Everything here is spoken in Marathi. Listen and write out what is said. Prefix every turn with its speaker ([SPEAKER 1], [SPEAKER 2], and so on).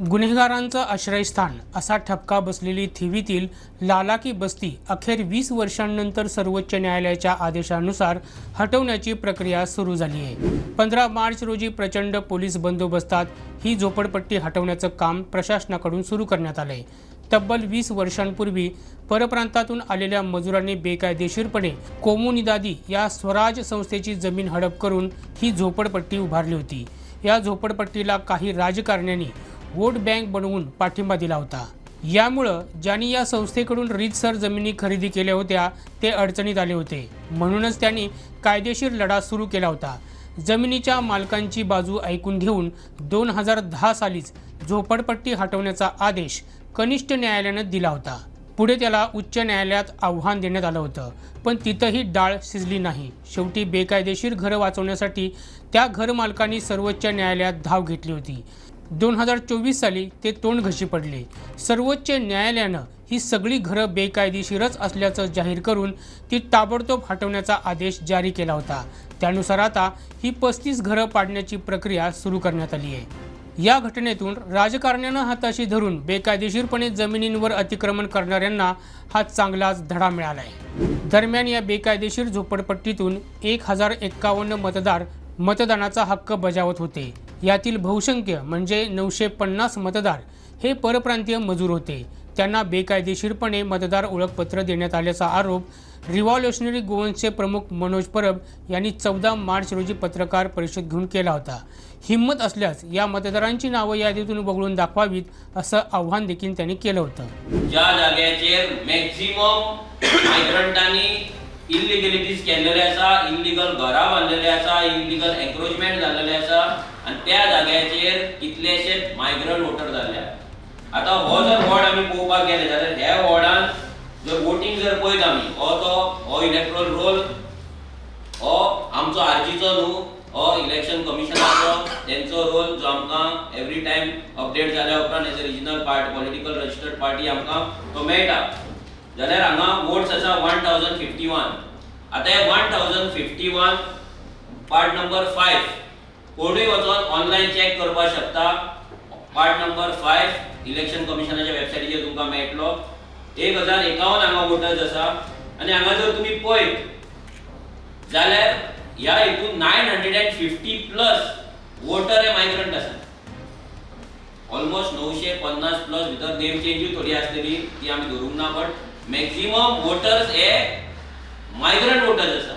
[SPEAKER 1] गुन्हेगारांचं आश्रयस्थान असा ठपका बसलेली थिवीतील लालाकी बस्ती अखेर वीस वर्षांनंतर सर्वोच्च न्यायालयाच्या आदेशानुसार हटवण्याची प्रक्रिया सुरू झाली आहे. पंधरा मार्च रोजी प्रचंड पोलीस बंदोबस्तात ही झोपडपट्टी हटवण्याचं काम प्रशासनाकडून सुरू करण्यात आलंय. तब्बल वीस वर्षांपूर्वी परप्रांतातून आलेल्या मजुरांनी बेकायदेशीरपणे कोमुनिदादी या स्वराज संस्थेची जमीन हडप करून ही झोपडपट्टी उभारली होती. या झोपडपट्टीला काही राजकारण्यांनी वोट बँक बनवून पाठिंबा दिला होता. यामुळं ज्यांनी या संस्थेकडून रीतसर जमिनी खरेदी केल्या होत्या ते अडचणीत आले होते. म्हणूनच त्यांनी कायदेशीर लढा सुरू केला होता. जमिनीच्या मालकांची बाजू ऐकून घेऊन दोन हजार दहा सालीच झोपडपट्टी हटवण्याचा आदेश कनिष्ठ न्यायालयानं दिला होता. पुढे त्याला उच्च न्यायालयात आव्हान देण्यात आलं होतं पण तिथंही डाळ शिजली नाही. शेवटी बेकायदेशीर घरं वाचवण्यासाठी त्या घरमालकांनी सर्वोच्च न्यायालयात धाव घेतली होती. दोन हजार चोवीस साली ते तोंडघशी पडले. सर्वोच्च न्यायालयानं ही सगळी घरं बेकायदेशीरच असल्याचं जाहीर करून ती ताबडतोब हटवण्याचा आदेश जारी केला होता. त्यानुसार आता ही पस्तीस घरं पाडण्याची प्रक्रिया सुरू करण्यात आली आहे. या घटनेतून राजकारण्यानं हाताशी धरून बेकायदेशीरपणे जमिनींवर अतिक्रमण करणाऱ्यांना हा चांगलाच धडा मिळाला आहे दरम्यान या बेकायदेशीर झोपडपट्टीतून एक हजार एक्कावन्न मतदार मतदानाचा हक्क बजावत होते. यातील बहुसंख्य म्हणजे नऊशे पन्नास मतदार हे परप्रांतीय मजूर होते. त्यांना बेकायदेशीरपणे मतदार ओळखपत्र देण्यात आल्याचा आरोप रिव्हॉल्युशनरी गोवन्सचे प्रमुख मनोज परब यांनी चौदा मार्च रोजी पत्रकार परिषद घेऊन केला होता. हिंमत असल्यास या मतदारांची नावं यादीतून वगळून दाखवावीत असं आव्हान देखील त्यांनी केलं होतं.
[SPEAKER 2] ज्या जाग्याचेर मॅक्झिमम मायग्रंटांनी इलिगलिटीज केलेले आसा इलिगल घरां बांदलेली आसा इलिगल एन्क्रोचमेंट जाल्लेले आसा आनी त्या जाग्याचेर कितलेशेच मायग्रंट वोटर जाल्या. आतां हो जर वॉर्ड आमी पळोवपाक गेले जाल्यार ह्या वॉर्डान जर वोटींग जर पळयत आमी हो तो हो इलेक्ट्रल रोल हो आमचो आरजीचो न्हू हो इलेक्शन कमिशनाचो तेंचो रोल जो आमकां एवरी टायम अपडेट जाल्या उपरांत as a regional part political registered party आमकां तो मेळटा. जाल्यार हांगा वोट्स आसा वन थावजंड फिफ्टी वन आतां हे one thousand fifty one part number five कोणूय वचोन ऑनलायन चॅक करपाक शकता? पार्ट नंबर फायव इलेक्शन कमिशनाच्या वेबसायटीचेर तुमकां मेळटलो. एक हजार एकावन्न हांगा वोटर्स आसा. आनी हांगा जर तुमी पळयत जाल्यार ह्या हितून nine hundred and fifty plus voter हे मायग्रंट आसा. ऑलमोस्ट णवशे पन्नास प्लस भितर नेम चेंजूय थोडी आसलेली ती आमी धरूंक ना बट मॅक्झिमम वोटर्स हे मायग्रंट वोटर्स आसा.